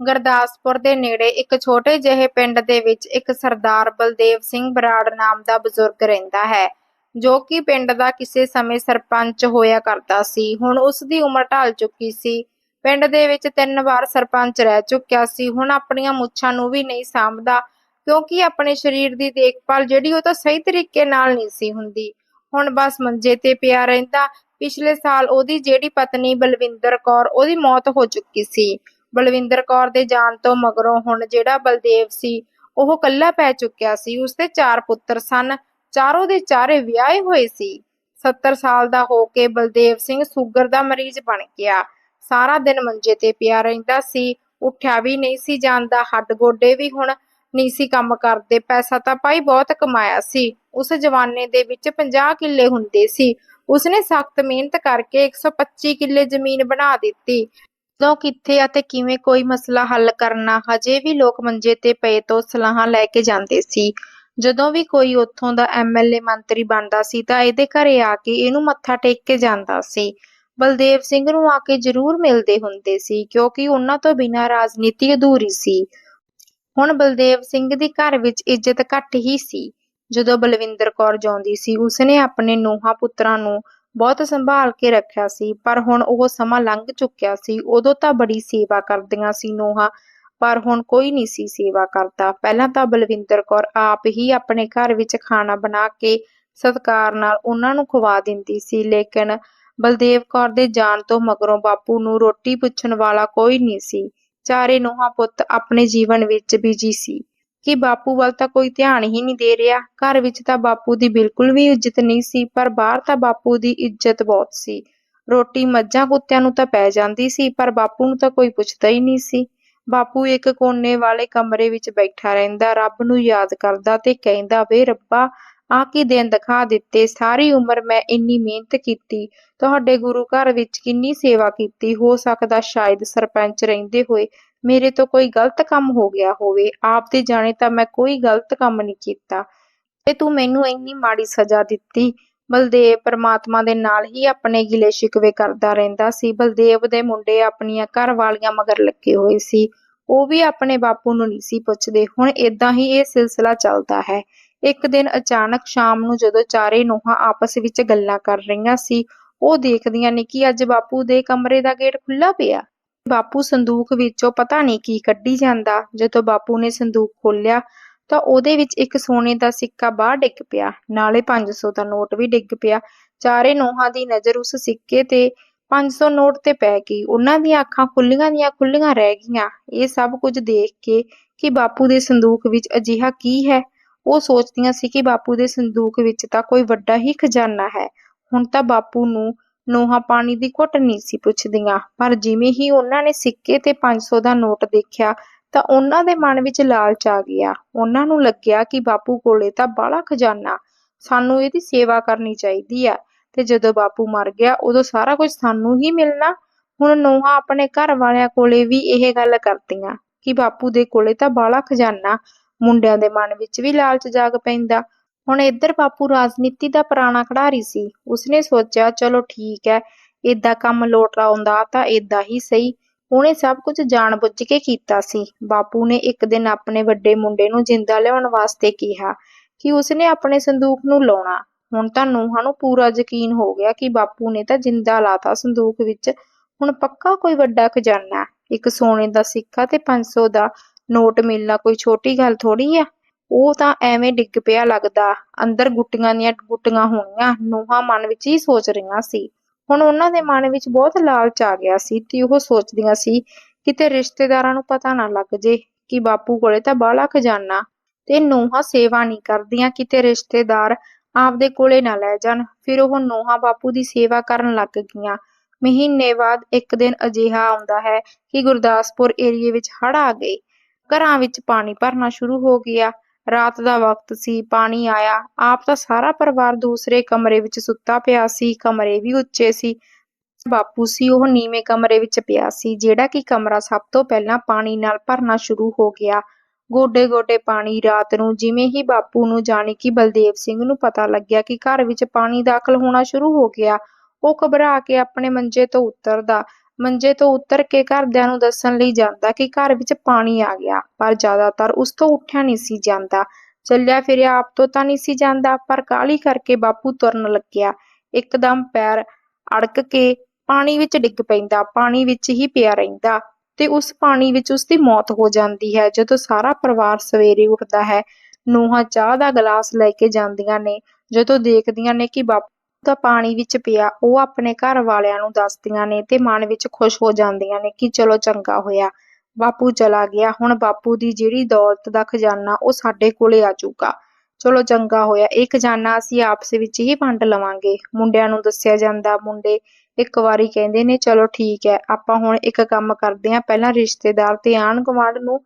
ਗੁਰਦਾਸਪੁਰ ਦੇ ਨੇੜੇ ਇੱਕ ਛੋਟੇ ਜਿਹੇ ਪਿੰਡ ਦੇ ਵਿੱਚ ਇੱਕ ਸਰਦਾਰ ਬਲਦੇਵ ਸਿੰਘ ਬਰਾੜ ਨਾਮ ਦਾ ਬਜ਼ੁਰਗ ਰਹਿੰਦਾ ਹੈ, ਜੋ ਕਿ ਪਿੰਡ ਦਾ ਕਿਸੇ ਸਮੇਂ ਸਰਪੰਚ ਹੋਇਆ ਕਰਦਾ ਸੀ। ਹੁਣ ਉਸ ਦੀ ਉਮਰ ਢਲ ਚੁੱਕੀ ਸੀ। ਪਿੰਡ ਦੇ ਵਿੱਚ ਤਿੰਨ ਵਾਰ ਸਰਪੰਚ ਰਹਿ ਚੁੱਕਿਆ ਸੀ। ਹੁਣ ਆਪਣੀਆਂ ਮੁੱਛਾਂ ਨੂੰ ਵੀ ਨਹੀਂ ਸਾਂਭਦਾ, ਕਿਉਂਕਿ ਆਪਣੇ ਸਰੀਰ ਦੀ ਦੇਖਭਾਲ ਜਿਹੜੀ ਉਹ ਤਾਂ ਸਹੀ ਤਰੀਕੇ ਨਾਲ ਨਹੀਂ ਸੀ ਹੁੰਦੀ। ਹੁਣ ਬਸ ਮੰਜੇ ਤੇ ਪਿਆ ਰਹਿੰਦਾ। ਪਿਛਲੇ ਸਾਲ ਉਹਦੀ ਜਿਹੜੀ ਪਤਨੀ ਬਲਵਿੰਦਰ ਕੌਰ, ਉਹਦੀ ਮੌਤ ਹੋ ਚੁੱਕੀ ਸੀ। ਬਲਵਿੰਦਰ ਕੌਰ ਦੇ ਜਾਣ ਤੋਂ ਮਗਰੋਂ ਹੁਣ ਜਿਹੜਾ ਬਲਦੇਵ ਸੀ, ਉਹ ਕੱਲਾ ਪੈ ਚੁੱਕਿਆ ਸੀ। ਉਸਦੇ ਚਾਰ ਪੁੱਤਰ ਸਨ। ਚਾਰੋਂ ਦੇ ਚਾਰੇ ਵਿਆਹੇ ਹੋਏ ਸੀ। 70 ਸਾਲ ਦਾ ਹੋ ਕੇ ਬਲਦੇਵ ਸਿੰਘ ਸ਼ੂਗਰ ਦਾ ਮਰੀਜ਼ ਬਣ ਗਿਆ। ਸਾਰਾ ਦਿਨ ਮੰਜੇ ਤੇ ਪਿਆ ਰਹਿੰਦਾ ਸੀ। ਉੱਠਿਆ ਵੀ ਨਹੀਂ ਸੀ ਜਾਂਦਾ। ਹੱਡ ਗੋਡੇ ਵੀ ਹੁਣ ਨਹੀਂ ਸੀ ਕੰਮ ਕਰਦੇ। ਪੈਸਾ ਤਾਂ ਭਾਈ ਬਹੁਤ ਕਮਾਇਆ ਸੀ। ਉਸ ਜਵਾਨੇ ਦੇ ਵਿੱਚ 50 ਕਿੱਲੇ ਹੁੰਦੇ ਸੀ। ਉਸਨੇ ਸਖਤ ਮਿਹਨਤ ਕਰਕੇ 125 ਕਿੱਲੇ ਜ਼ਮੀਨ ਬਣਾ ਦਿੱਤੀ। ਜਦੋਂ ਕਿੱਥੇ ਅਤੇ ਕਿਵੇਂ ਕੋਈ ਮਸਲਾ ਹੱਲ ਕਰਨਾ? ਹਜੇ ਵੀ ਲੋਕ ਮੰਜੇ ਤੇ ਪਏ ਤੋਂ ਸਲਾਹਾਂ ਲੈ ਕੇ ਜਾਂਦੇ ਸੀ। ਜਦੋਂ ਵੀ ਕੋਈ ਉੱਥੋਂ ਦਾ ਐਮਐਲਏ ਮੰਤਰੀ ਬਣਦਾ ਸੀ ਤਾਂ ਇਹਦੇ ਘਰੇ ਆ ਕੇ ਇਹਨੂੰ ਮੱਥਾ ਟੇਕ ਕੇ ਜਾਂਦਾ ਸੀ। ਬਲਦੇਵ ਸਿੰਘ ਨੂੰ ਆ ਕੇ ਜ਼ਰੂਰ ਮਿਲਦੇ ਹੁੰਦੇ ਸੀ ਕਿਉਂਕਿ ਉਹਨਾਂ ਤੋਂ ਬਿਨਾਂ ਰਾਜਨੀਤੀ ਅਧੂਰੀ ਸੀ। ਹੁਣ ਬਲਦੇਵ ਸਿੰਘ ਦੀ ਘਰ ਵਿੱਚ ਇੱਜ਼ਤ ਘੱਟ ਹੀ ਸੀ। ਜਦੋਂ ਬਲਵਿੰਦਰ ਕੌਰ ਜਿਉਂਦੀ ਸੀ, ਉਸਨੇ ਆਪਣੇ ਨੂੰਹਾਂ ਪੁੱਤਰਾਂ ਨੂੰ ਬਹੁਤ ਸੰਭਾਲ ਕੇ ਰੱਖਿਆ ਸੀ, ਪਰ ਹੁਣ ਉਹ ਸਮਾਂ ਲੰਘ ਚੁੱਕਿਆ ਸੀ। ਉਦੋਂ ਤਾਂ ਬੜੀ ਸੇਵਾ ਕਰਦੀਆਂ ਸੀ ਨੂੰਹਾਂ, ਪਰ ਹੁਣ ਕੋਈ ਨਹੀਂ ਸੀ ਸੇਵਾ ਕਰਦਾ। ਪਹਿਲਾਂ ਤਾਂ ਬਲਵਿੰਦਰ ਕੌਰ ਆਪ ਹੀ ਆਪਣੇ ਘਰ ਵਿੱਚ ਖਾਣਾ ਬਣਾ ਕੇ ਸਤਿਕਾਰ ਨਾਲ ਉਹਨਾਂ ਨੂੰ ਖਵਾ ਦਿੰਦੀ ਸੀ, ਲੇਕਿਨ ਬਲਦੇਵ ਕੌਰ ਦੇ ਜਾਣ ਤੋਂ ਮਗਰੋਂ ਬਾਪੂ ਨੂੰ ਰੋਟੀ ਪੁੱਛਣ ਵਾਲਾ ਕੋਈ ਨਹੀਂ ਸੀ। ਚਾਰੇ ਨੂੰਹਾਂ ਪੁੱਤ ਆਪਣੇ ਜੀਵਨ ਵਿੱਚ ਬਿਜ਼ੀ ਸੀ। ਕਿ ਬਾਪੂ ਵੱਲ ਤਾਂ ਕੋਈ ਧਿਆਨ ਹੀ ਨਹੀਂ ਦੇ ਰਿਹਾ। ਘਰ ਵਿੱਚ ਤਾਂ ਬਾਪੂ ਦੀ ਬਿਲਕੁਲ ਵੀ ਇੱਜ਼ਤ ਨਹੀਂ ਸੀ, ਪਰ ਬਾਹਰ ਤਾਂ ਬਾਪੂ ਦੀ ਇੱਜ਼ਤ ਬਹੁਤ ਸੀ। ਰੋਟੀ ਮੱਝਾਂ ਕੁੱਤਿਆਂ ਨੂੰ ਤਾਂ ਪੈ ਜਾਂਦੀ ਸੀ, ਪਰ ਬਾਪੂ ਨੂੰ ਤਾਂ ਕੋਈ ਪੁੱਛਦਾ ਹੀ ਨਹੀਂ ਸੀ। ਬਾਪੂ ਇੱਕ ਕੋਨੇ ਵਾਲੇ ਕਮਰੇ ਵਿੱਚ ਬੈਠਾ ਰਹਿੰਦਾ, ਰੱਬ ਨੂੰ ਯਾਦ ਕਰਦਾ ਤੇ ਕਹਿੰਦਾ, ਵੇ ਰੱਬਾ, ਆ ਕੀ ਦਿਨ ਦਿਖਾ ਦਿੱਤੇ, ਸਾਰੀ ਉਮਰ ਮੈਂ ਇੰਨੀ ਮਿਹਨਤ ਕੀਤੀ। ਤੁਹਾਡੇ ਗੁਰੂ ਘਰ ਵਿੱਚ ਕਿੰਨੀ ਸੇਵਾ ਕੀਤੀ, ਹੋ ਸਕਦਾ ਸ਼ਾਇਦ ਸਰਪੰਚ ਰਹਿੰਦੇ ਹੋਏ ਮੇਰੇ ਤੋਂ ਕੋਈ ਗਲਤ ਕੰਮ ਹੋ ਗਿਆ ਹੋਵੇ, ਆਪ ਦੇ ਜਾਣੇ ਤਾਂ ਮੈਂ ਕੋਈ ਗਲਤ ਕੰਮ ਨਹੀਂ ਕੀਤਾ ਤੇ ਤੂੰ ਮੈਨੂੰ ਇੰਨੀ ਮਾੜੀ ਸਜ਼ਾ ਦਿੱਤੀ। ਬਲਦੇਵ ਪਰਮਾਤਮਾ ਦੇ ਨਾਲ ਹੀ ਆਪਣੇ ਗਿਲੇ ਸ਼ਿਕਵੇ ਕਰਦਾ ਰਹਿੰਦਾ ਸੀ। ਬਲਦੇਵ ਦੇ ਮੁੰਡੇ ਆਪਣੀਆਂ ਘਰ ਵਾਲੀਆਂ ਮਗਰ ਲੱਗੇ ਹੋਏ ਸੀ। ਉਹ ਵੀ ਆਪਣੇ ਬਾਪੂ ਨੂੰ ਨਹੀਂ ਸੀ ਪੁੱਛਦੇ। ਹੁਣ ਇਦਾਂ ਹੀ ਇਹ ਸਿਲਸਿਲਾ ਚੱਲਦਾ ਹੈ। ਇੱਕ ਦਿਨ ਅਚਾਨਕ ਸ਼ਾਮ ਨੂੰ ਜਦੋਂ ਚਾਰੇ ਨੂੰਹਾਂ ਆਪਸ ਵਿੱਚ ਗੱਲਾਂ ਕਰ ਰਹੀਆਂ ਸੀ, ਉਹ ਦੇਖਦੀਆਂ ਨੇ ਕਿ ਅੱਜ ਬਾਪੂ ਦੇ ਕਮਰੇ ਦਾ ਗੇਟ ਖੁੱਲਾ ਪਿਆ। ਬਾਪੂ ਸੰਦੂਕ ਵਿੱਚੋਂ ਪਤਾ ਨਹੀਂ ਕੀ ਕੱਢੀ ਜਾਂਦਾ। ਜਦੋਂ ਬਾਪੂ ਨੇ ਸੰਦੂਕ ਖੋਲ੍ਹਿਆ, ਤਾਂ ਉਹਦੇ ਵਿੱਚ ਇੱਕ ਸੋਨੇ ਦਾ ਸਿੱਕਾ ਬਾਹਰ ਡਿੱਗ ਪਿਆ। ਨਾਲੇ 500 ਦਾ ਨੋਟ ਵੀ ਡਿੱਗ ਪਿਆ। ਚਾਰੇ ਨੂੰਹਾਂ ਦੀ ਨਜ਼ਰ ਉਸ ਸਿੱਕੇ ਤੇ 500 ਨੋਟ ਤੇ ਪੈ ਗਈ। ਉਹਨਾਂ ਦੀਆਂ ਅੱਖਾਂ ਖੁੱਲੀਆਂ ਦੀਆਂ ਖੁੱਲੀਆਂ ਰਹਿ ਗਈਆਂ। ਇਹ ਸਭ ਕੁਝ ਦੇਖ ਕੇ ਕਿ ਬਾਪੂ ਦੇ ਸੰਦੂਕ ਵਿੱਚ ਅਜਿਹਾ ਕੀ ਹੈ। ਉਹ ਸੋਚਦੀਆਂ ਸੀ ਕਿ ਬਾਪੂ ਦੇ ਸੰਦੂਕ ਵਿੱਚ ਤਾਂ ਕੋਈ ਵੱਡਾ ਹੀ ਖਜ਼ਾਨਾ ਹੈ। ਹੁਣ ਤਾਂ ਬਾਪੂ ਨੂੰ ਨੋਹਾ ਪਾਣੀ ਦੀ ਘੁੱਟ ਨਹੀਂ ਸੀ ਪੁੱਛਦੀਆਂ। ਪਰ ਜਿਵੇਂ ਹੀ ਉਹਨਾਂ ਨੇ ਸਿੱਕੇ ਤੇ 500 ਦਾ ਨੋਟ ਦੇਖਿਆ, ਤਾਂ ਉਹਨਾਂ ਦੇ ਮਨ ਵਿੱਚ ਲਾਲਚ ਆ ਗਿਆ। ਉਹਨਾਂ ਨੂੰ ਲੱਗਿਆ ਕਿ ਬਾਪੂ ਕੋਲੇ ਤਾਂ ਬਾਲਾ ਖਜ਼ਾਨਾ, ਸਾਨੂੰ ਇਹਦੀ ਸੇਵਾ ਕਰਨੀ ਚਾਹੀਦੀ ਆ। ਤੇ ਜਦੋਂ ਬਾਪੂ ਮਰ ਗਿਆ, ਉਦੋਂ ਸਾਰਾ ਕੁਝ ਸਾਨੂੰ ਹੀ ਮਿਲਣਾ। ਹੁਣ ਨੋਹਾ ਆਪਣੇ ਘਰ ਵਾਲਿਆਂ ਕੋਲੇ ਵੀ ਇਹ ਗੱਲ ਕਰਦੀਆਂ ਕਿ ਬਾਪੂ ਦੇ ਕੋਲੇ ਤਾਂ ਬਾਹਲਾ ਖਜ਼ਾਨਾ, ਮੁੰਡਿਆਂ ਦੇ ਮਨ ਵਿੱਚ ਵੀ ਲਾਲਚ ਜਾਗ ਪੈਂਦਾ। ਹੁਣ ਇੱਧਰ ਬਾਪੂ ਰਾਜਨੀਤੀ ਦਾ ਪੁਰਾਣਾ ਖਿਡਾਰੀ ਸੀ। ਉਸਨੇ ਸੋਚਿਆ, ਚਲੋ ਠੀਕ ਹੈ, ਏਦਾਂ ਕੰਮ ਲੋਟ ਆਉਂਦਾ ਤਾਂ ਏਦਾਂ ਹੀ ਸਹੀ। ਉਹਨੇ ਸਭ ਕੁਝ ਜਾਣਬੁੱਝ ਕੇ ਕੀਤਾ ਸੀ। ਬਾਪੂ ਨੇ ਇੱਕ ਦਿਨ ਆਪਣੇ ਵੱਡੇ ਮੁੰਡੇ ਨੂੰ ਜਿੰਦਾ ਲਿਆਉਣ ਵਾਸਤੇ ਕਿਹਾ ਕਿ ਉਸਨੇ ਆਪਣੇ ਸੰਦੂਕ ਨੂੰ ਲਾਉਣਾ। ਹੁਣ ਤਾਂ ਨੂੰਹਾਂ ਨੂੰ ਪੂਰਾ ਯਕੀਨ ਹੋ ਗਿਆ ਕਿ ਬਾਪੂ ਨੇ ਤਾਂ ਜਿੰਦਾ ਲਾਤਾ ਸੰਦੂਕ ਵਿੱਚ। ਹੁਣ ਪੱਕਾ ਕੋਈ ਵੱਡਾ ਖਜ਼ਾਨਾ ਇੱਕ ਸੋਨੇ ਦਾ ਸਿੱਕਾ ਤੇ 500 ਦਾ ਨੋਟ ਮਿਲਣਾ ਕੋਈ ਛੋਟੀ ਗੱਲ ਥੋੜੀ ਆ? ਉਹ ਤਾਂ ਐਵੇਂ ਡਿੱਗ ਪਿਆ ਲੱਗਦਾ। ਅੰਦਰ ਗੁੱਟੀਆਂ ਦੀਆਂ ਗੁੱਟੀਆਂ ਹੋਣੀਆਂ, ਨੂੰਹਾਂ ਮਨ ਵਿੱਚ ਹੀ ਸੋਚ ਰਹੀਆਂ ਸੀ। ਹੁਣ ਉਹਨਾਂ ਦੇ ਮਨ ਵਿੱਚ ਬਹੁਤ ਲਾਲਚ ਆ ਗਿਆ ਸੀ ਤੇ ਉਹ ਸੋਚਦੀਆਂ ਸੀ, ਕਿਤੇ ਰਿਸ਼ਤੇਦਾਰਾਂ ਨੂੰ ਪਤਾ ਨਾ ਲੱਗ ਜੇ ਕਿ ਬਾਪੂ ਕੋਲੇ ਤਾਂ ਬਾਲਾ ਖਜ਼ਾਨਾ ਤੇ ਨੂੰਹਾਂ ਸੇਵਾ ਨਹੀਂ ਕਰਦੀਆਂ, ਕਿਤੇ ਰਿਸ਼ਤੇਦਾਰ ਆਪਦੇ ਕੋਲੇ ਨਾ ਲੈ ਜਾਣ। ਫਿਰ ਉਹ ਨੂੰਹਾਂ ਬਾਪੂ ਦੀ ਸੇਵਾ ਕਰਨ ਲੱਗ ਗਈਆਂ। ਮਹੀਨੇ ਬਾਅਦ ਇੱਕ ਦਿਨ ਅਜਿਹਾ ਆਉਂਦਾ ਹੈ ਕਿ ਗੁਰਦਾਸਪੁਰ ਏਰੀਏ ਵਿੱਚ ਹੜ ਆ ਗਏ। ਘਰਾਂ ਵਿੱਚ ਪਾਣੀ ਭਰਨਾ ਸ਼ੁਰੂ ਹੋ ਗਿਆ। ਰਾਤ ਦਾ ਵਕਤ ਸੀ, ਪਾਣੀ ਆਇਆ। ਆਪ ਦਾ ਸਾਰਾ ਪਰਿਵਾਰ ਦੂਸਰੇ ਕਮਰੇ ਵਿੱਚ ਸੁੱਤਾ ਪਿਆ ਸੀ, ਕਮਰੇ ਵੀ ਉੱਚੇ ਸੀ। ਬਾਪੂ ਸੀ, ਉਹ ਨੀਵੇਂ ਕਮਰੇ ਵਿੱਚ ਪਿਆ ਸੀ, ਜਿਹੜਾ ਕਿ ਕਮਰਾ ਸਭ ਤੋਂ ਪਹਿਲਾਂ ਪਾਣੀ ਨਾਲ ਭਰਨਾ ਸ਼ੁਰੂ ਹੋ ਗਿਆ। ਗੋਡੇ ਗੋਡੇ ਪਾਣੀ ਰਾਤ ਨੂੰ ਜਿਵੇਂ ਹੀ ਬਾਪੂ ਨੂੰ ਜਾਣੀ ਕਿ ਬਲਦੇਵ ਸਿੰਘ ਨੂੰ ਪਤਾ ਲੱਗਿਆ ਕਿ ਘਰ ਵਿੱਚ ਪਾਣੀ ਦਾਖਲ ਹੋਣਾ ਸ਼ੁਰੂ ਹੋ ਗਿਆ, ਉਹ ਘਬਰਾ ਕੇ ਆਪਣੇ ਮੰਜੇ ਤੋਂ ਉਤਰਦਾ। ਮੰਜੇ ਤੋਂ ਉਤਰ ਕੇ ਘਰਦਿਆਂ ਨੂੰ ਦੱਸਣ ਲਈ ਜਾਂਦਾ ਕਿ ਘਰ ਵਿੱਚ ਪਾਣੀ ਆ ਗਿਆ, ਪਰ ਜ਼ਿਆਦਾਤਰ ਉਸ ਤੋਂ ਉੱਠਿਆ ਨਹੀਂ ਸੀ ਜਾਂਦਾ। ਚੱਲਿਆ ਫਿਰਿਆ ਆਪ ਤੋਂ ਤਾਂ ਨਹੀਂ ਸੀ ਜਾਂਦਾ, ਪਰ ਕਾਹਲੀ ਕਰਕੇ ਬਾਪੂ ਤੁਰਨ ਲੱਗਿਆ। ਇੱਕਦਮ ਪੈਰ ਅੜਕ ਕੇ ਪਾਣੀ ਵਿੱਚ ਡਿੱਗ ਪੈਂਦਾ, ਪਾਣੀ ਵਿੱਚ ਹੀ ਪਿਆ ਰਹਿੰਦਾ ਤੇ ਉਸ ਪਾਣੀ ਵਿੱਚ ਉਸ ਦੀ ਮੌਤ ਹੋ ਜਾਂਦੀ ਹੈ। ਜਦੋਂ ਸਾਰਾ ਪਰਿਵਾਰ ਸਵੇਰੇ ਉੱਠਦਾ ਹੈ, ਨੂੰਹਾਂ ਚਾਹ ਦਾ ਗਲਾਸ ਲੈ ਕੇ ਜਾਂਦੀਆਂ ਨੇ, ਜਦੋਂ ਦੇਖਦੀਆਂ ਨੇ ਕਿ ਬਾਪੂ ਤਾਂ ਪਾਣੀ ਵਿੱਚ ਪਿਆ, ਉਹ ਆਪਣੇ ਘਰ ਵਾਲਿਆਂ ਨੂੰ ਦੱਸਦੀਆਂ ਨੇ ਤੇ ਮਨ ਵਿੱਚ ਖੁਸ਼ ਹੋ ਜਾਂਦੀਆਂ ਨੇ ਕਿ ਚਲੋ ਚੰਗਾ ਹੋਇਆ। ਬਾਪੂ ਚਲਾ ਗਿਆ। ਹੁਣ ਬਾਪੂ ਦੀ ਜਿਹੜੀ ਦੌਲਤ ਦਾ ਖਜ਼ਾਨਾ ਉਹ ਸਾਡੇ ਕੋਲੇ ਆ ਜਾਊਗਾ। ਚਲੋ ਚੰਗਾ ਹੋਇਆ। ਇਹ ਖਜ਼ਾਨਾ ਅਸੀਂ ਆਪਸ ਵਿੱਚ ਹੀ ਵੰਡ ਲਵਾਂਗੇ। ਮੁੰਡਿਆਂ ਨੂੰ ਦੱਸਿਆ ਜਾਂਦਾ। ਮੁੰਡੇ ਇੱਕ ਵਾਰੀ ਕਹਿੰਦੇ ਨੇ, ਚਲੋ ਠੀਕ ਹੈ, ਆਪਾਂ ਹੁਣ ਇੱਕ ਕੰਮ ਕਰਦੇ ਹਾਂ। ਪਹਿਲਾਂ ਰਿਸ਼ਤੇਦਾਰ ਤੇ ਆਂਢ ਗੁਆਂਢ ਨੂੰ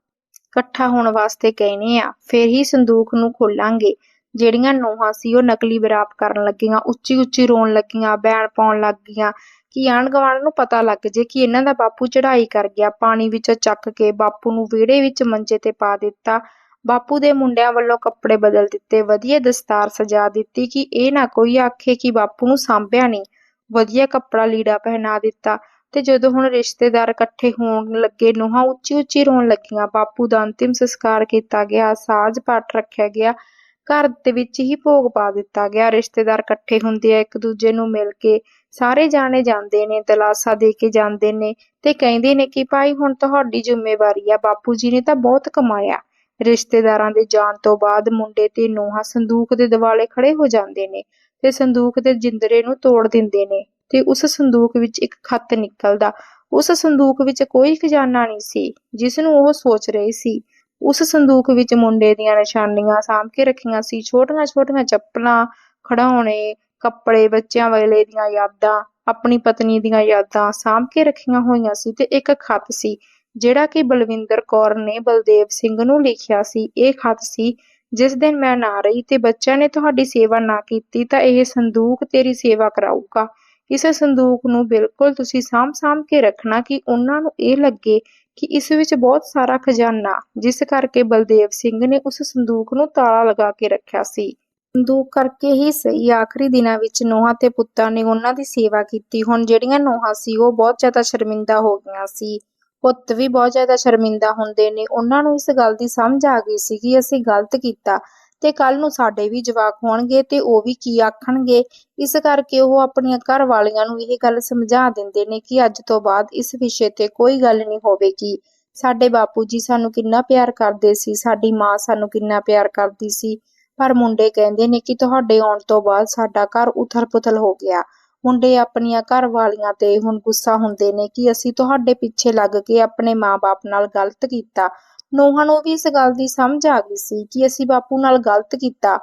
ਇਕੱਠਾ ਹੋਣ ਵਾਸਤੇ ਕਹਿੰਦੇ ਆ ਫਿਰ ਹੀ ਸੰਦੂਕ ਨੂੰ ਖੋਲਾਂਗੇ। ਜਿਹੜੀਆਂ ਨੂੰਹਾਂ ਸੀ, ਉਹ ਨਕਲੀ ਵਿਰਾਪ ਕਰਨ ਲੱਗੀਆਂ, ਉੱਚੀ ਉੱਚੀ ਰੋਣ ਲੱਗੀਆਂ, ਬੈਣ ਪਾਉਣ ਲੱਗ ਗਈਆਂ। ਕਿ ਆਂਢ ਗੁਆਂਢ ਨੂੰ ਪਤਾ ਲੱਗ ਜੇ ਕਿ ਇਹਨਾਂ ਦਾ ਬਾਪੂ ਚੜਾਈ ਕਰ ਗਿਆ, ਪਾਣੀ ਵਿੱਚੋਂ ਚੱਕ ਕੇ ਬਾਪੂ ਨੂੰ ਵਿਹੜੇ ਵਿੱਚ ਮੰਜੇ ਤੇ ਪਾ ਦਿੱਤਾ। ਬਾਪੂ ਦੇ ਮੁੰਡਿਆਂ ਵੱਲੋਂ ਕੱਪੜੇ ਬਦਲ ਦਿੱਤੇ, ਵਧੀਆ ਦਸਤਾਰ ਸਜਾ ਦਿੱਤੀ ਕਿ ਇਹ ਨਾ ਕੋਈ ਆਖੇ ਕਿ ਬਾਪੂ ਨੂੰ ਸਾਂਭਿਆ ਨਹੀਂ। ਵਧੀਆ ਕੱਪੜਾ ਲੀੜਾ ਪਹਿਨਾ ਦਿੱਤਾ ਤੇ ਜਦੋਂ ਹੁਣ ਰਿਸ਼ਤੇਦਾਰ ਇਕੱਠੇ ਹੋਣ ਲੱਗੇ, ਨੂੰਹਾਂ ਉੱਚੀ ਉੱਚੀ ਰੋਣ ਲੱਗੀਆਂ। ਬਾਪੂ ਦਾ ਅੰਤਿਮ ਸੰਸਕਾਰ ਕੀਤਾ ਗਿਆ ਸਾਜ ਪਾਠ ਰੱਖਿਆ ਗਿਆ। ਘਰ ਦੇ ਵਿੱਚ ਹੀ ਭੋਗ ਪਾ ਦਿੱਤਾ ਗਿਆ। ਰਿਸ਼ਤੇਦਾਰ ਇਕੱਠੇ ਹੁੰਦੇ ਆ, ਇੱਕ ਦੂਜੇ ਨੂੰ ਮਿਲ ਕੇ ਸਾਰੇ ਜਾਣੇ ਜਾਂਦੇ ਨੇ, ਦਲਾਸਾ ਦੇ ਕੇ ਜਾਂਦੇ ਨੇ ਤੇ ਕਹਿੰਦੇ ਨੇ ਕਿ ਭਾਈ ਹੁਣ ਤੁਹਾਡੀ ਜ਼ਿੰਮੇਵਾਰੀ ਆ, ਬਾਪੂ ਜੀ ਨੇ ਤਾਂ ਬਹੁਤ ਕਮਾਇਆ। ਰਿਸ਼ਤੇਦਾਰਾਂ ਦੇ ਜਾਣ ਤੋਂ ਬਾਅਦ ਮੁੰਡੇ ਤੇ ਨੂੰਹਾਂ ਸੰਦੂਕ ਦੇ ਦਿਵਾਲੇ ਖੜੇ ਹੋ ਜਾਂਦੇ ਨੇ ਤੇ ਸੰਦੂਕ ਦੇ ਜਿੰਦਰੇ ਨੂੰ ਤੋੜ ਦਿੰਦੇ ਨੇ ਤੇ ਉਸ ਸੰਦੂਕ ਵਿੱਚ ਇੱਕ ਖੱਤ ਨਿਕਲਦਾ। ਉਸ ਸੰਦੂਕ ਵਿੱਚ ਕੋਈ ਖਜ਼ਾਨਾ ਨਹੀਂ ਸੀ, ਜਿਸ ਨੂੰ ਉਹ ਸੋਚ ਰਹੇ ਸੀ। ਉਸ ਸੰਦੂਕ ਵਿੱਚ ਮੁੰਡੇ ਦੀਆਂ ਨਿਸ਼ਾਨੀਆਂ ਸਾਂਭ ਕੇ ਰੱਖੀਆਂ ਸੀ। ਛੋਟੀਆਂ ਛੋਟੀਆਂ ਚੱਪਲਾਂ ਖਿਡੌਣੇ ਕੱਪੜੇ ਬੱਚਿਆਂ ਵੇਲੇ ਦੀਆਂ ਯਾਦਾਂ, ਆਪਣੀ ਪਤਨੀ ਦੀਆਂ ਯਾਦਾਂ ਸਾਂਭ ਕੇ ਰੱਖੀਆਂ ਹੋਈਆਂ ਸੀ ਤੇ ਇੱਕ ਖਤ ਸੀ, ਜਿਹੜਾ ਕਿ ਬਲਵਿੰਦਰ ਕੌਰ ਨੇ ਬਲਦੇਵ ਸਿੰਘ ਨੂੰ ਲਿਖਿਆ ਸੀ। ਇਹ ਖਤ ਸੀ, ਜਿਸ ਦਿਨ ਮੈਂ ਨਾ ਰਹੀ ਤੇ ਬੱਚਿਆਂ ਨੇ ਤੁਹਾਡੀ ਸੇਵਾ ਨਾ ਕੀਤੀ ਤਾਂ ਇਹ ਸੰਦੂਕ ਤੇਰੀ ਸੇਵਾ ਕਰਾਊਗਾ। ਇਸ ਸੰਦੂਕ ਨੂੰ ਬਿਲਕੁਲ ਤੁਸੀਂ ਸਾਂਭ ਸਾਂਭ ਕੇ ਰੱਖਣਾ ਕਿ ਉਹਨਾਂ ਨੂੰ ਇਹ ਲੱਗੇ ਕਿ ਇਸ ਵਿੱਚ ਬਹੁਤ ਸਾਰਾ ਖਜ਼ਾਨਾ, ਜਿਸ ਕਰਕੇ ਬਲਦੇਵ ਸਿੰਘ ਨੇ ਉਸ ਸੰਦੂਕ ਨੂੰ ਤਾਲਾ ਲਗਾ ਕੇ ਰੱਖਿਆ ਸੀ। ਸੰਦੂਕ ਕਰਕੇ ਹੀ ਸਹੀ ਆਖਰੀ ਦਿਨਾਂ ਵਿੱਚ ਨੋਹਾਂ ਤੇ ਪੁੱਤਾਂ ਨੇ ਉਹਨਾਂ ਦੀ ਸੇਵਾ ਕੀਤੀ। ਹੁਣ ਜਿਹੜੀਆਂ ਨੋਹਾਂ ਸੀ, ਉਹ ਬਹੁਤ ਜ਼ਿਆਦਾ ਸ਼ਰਮਿੰਦਾ ਹੋ ਗਈਆਂ ਸੀ। ਪੁੱਤ ਵੀ ਬਹੁਤ ਜ਼ਿਆਦਾ ਸ਼ਰਮਿੰਦਾ ਹੁੰਦੇ ਨੇ। ਉਹਨਾਂ ਨੂੰ ਇਸ ਗੱਲ ਦੀ ਸਮਝ ਆ ਗਈ ਸੀ ਕਿ ਅਸੀਂ ਗਲਤ ਕੀਤਾ। ਤੇ ਕੱਲ ਨੂੰ ਸਾਡੇ ਵੀ ਜਵਾਕ ਹੋਣਗੇ ਤੇ ਉਹ ਵੀ ਕੀ ਆਖਣਗੇ? ਇਸ ਕਰਕੇ ਉਹ ਆਪਣੀਆਂ ਘਰ ਵਾਲੀਆਂ ਨੂੰ ਇਹ ਗੱਲ ਸਮਝਾ ਦਿੰਦੇ ਨੇ ਕਿ ਅੱਜ ਤੋਂ ਬਾਅਦ ਇਸ ਵਿਸ਼ੇ ਤੇ ਕੋਈ ਗੱਲ ਨਹੀਂ ਹੋਵੇਗੀ। ਸਾਡੇ ਬਾਪੂ ਜੀ ਸਾਨੂੰ ਕਿੰਨਾ ਪਿਆਰ ਕਰਦੇ ਸੀ, ਸਾਡੀ ਮਾਂ ਸਾਨੂੰ ਕਿੰਨਾ ਪਿਆਰ ਕਰਦੀ ਸੀ। ਪਰ ਮੁੰਡੇ ਕਹਿੰਦੇ ਨੇ ਕਿ ਤੁਹਾਡੇ ਆਉਣ ਤੋਂ ਬਾਅਦ ਸਾਡਾ ਘਰ ਉਥਲ-ਪੁਥਲ ਹੋ ਗਿਆ। ਮੁੰਡੇ ਆਪਣੀਆਂ ਘਰ ਵਾਲੀਆਂ ਤੇ ਹੁਣ ਗੁੱਸਾ ਹੁੰਦੇ ਨੇ ਕਿ ਅਸੀਂ ਤੁਹਾਡੇ ਪਿੱਛੇ ਲੱਗ ਕੇ ਆਪਣੇ ਮਾਂ-ਬਾਪ ਨਾਲ ਗਲਤ ਕੀਤਾ। ਨੋਹਾਂ ਨੂੰ ਵੀ ਇਸ ਗੱਲ ਦੀ ਸਮਝ ਆ ਗਈ ਸੀ ਕਿ ਅਸੀਂ ਬਾਪੂ ਨਾਲ ਗਲਤ ਕੀਤਾ।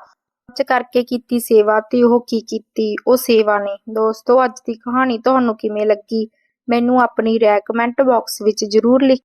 ਚ ਕਰਕੇ ਕੀਤੀ ਸੇਵਾ ਤੇ ਉਹ ਕੀ ਕੀਤੀ? ਉਹ ਸੇਵਾ ਨੇ ਦੋਸਤੋ, ਅੱਜ ਦੀ ਕਹਾਣੀ ਤੁਹਾਨੂੰ ਕਿਵੇਂ ਲੱਗੀ? ਮੈਨੂੰ ਆਪਣੀ ਰਾਏ ਕਮੈਂਟ ਬਾਕਸ ਵਿੱਚ ਜ਼ਰੂਰ ਲਿਖ